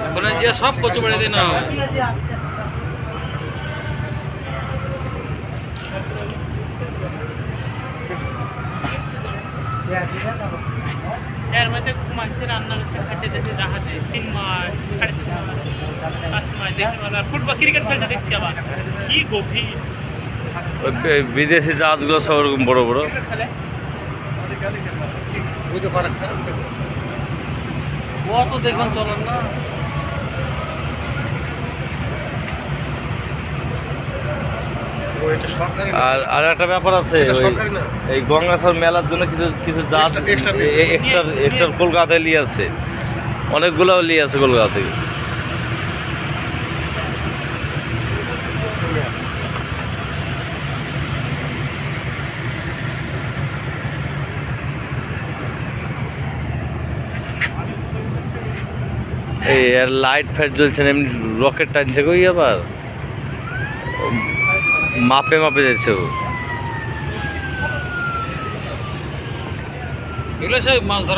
ওখানে যে সব কচু বাড়ি হয় এর মধ্যে মাছের রান্না হচ্ছে কাছে দেখে জাহাজে। তিন মাস সাড়ে তিন মাস পাঁচ মাস দেখতে পারো ফুটবল ক্রিকেট খেলছে দেখছি আবার। কি গভীর। বিদেশি জাহাজগুলো সব ওরকম বড় বড়। খেলে অত দেখবেন চলেন না। আর আর একটা ব্যাপার আছে? এই গঙ্গাসাগর মেলার জন্য কিছু কিছু দিয়েছে। এক্সট্রা এক্সট্রা কলকাতায় নিয়ে আছে অনেকগুলো নিয়ে আছে কলকাতা থেকে এই লাইট ফাইট জ্বলছে না এমনি রকেট টানছে কই আবার মাপে মাপে যাচ্ছে এগুলো সব মাছ ধরা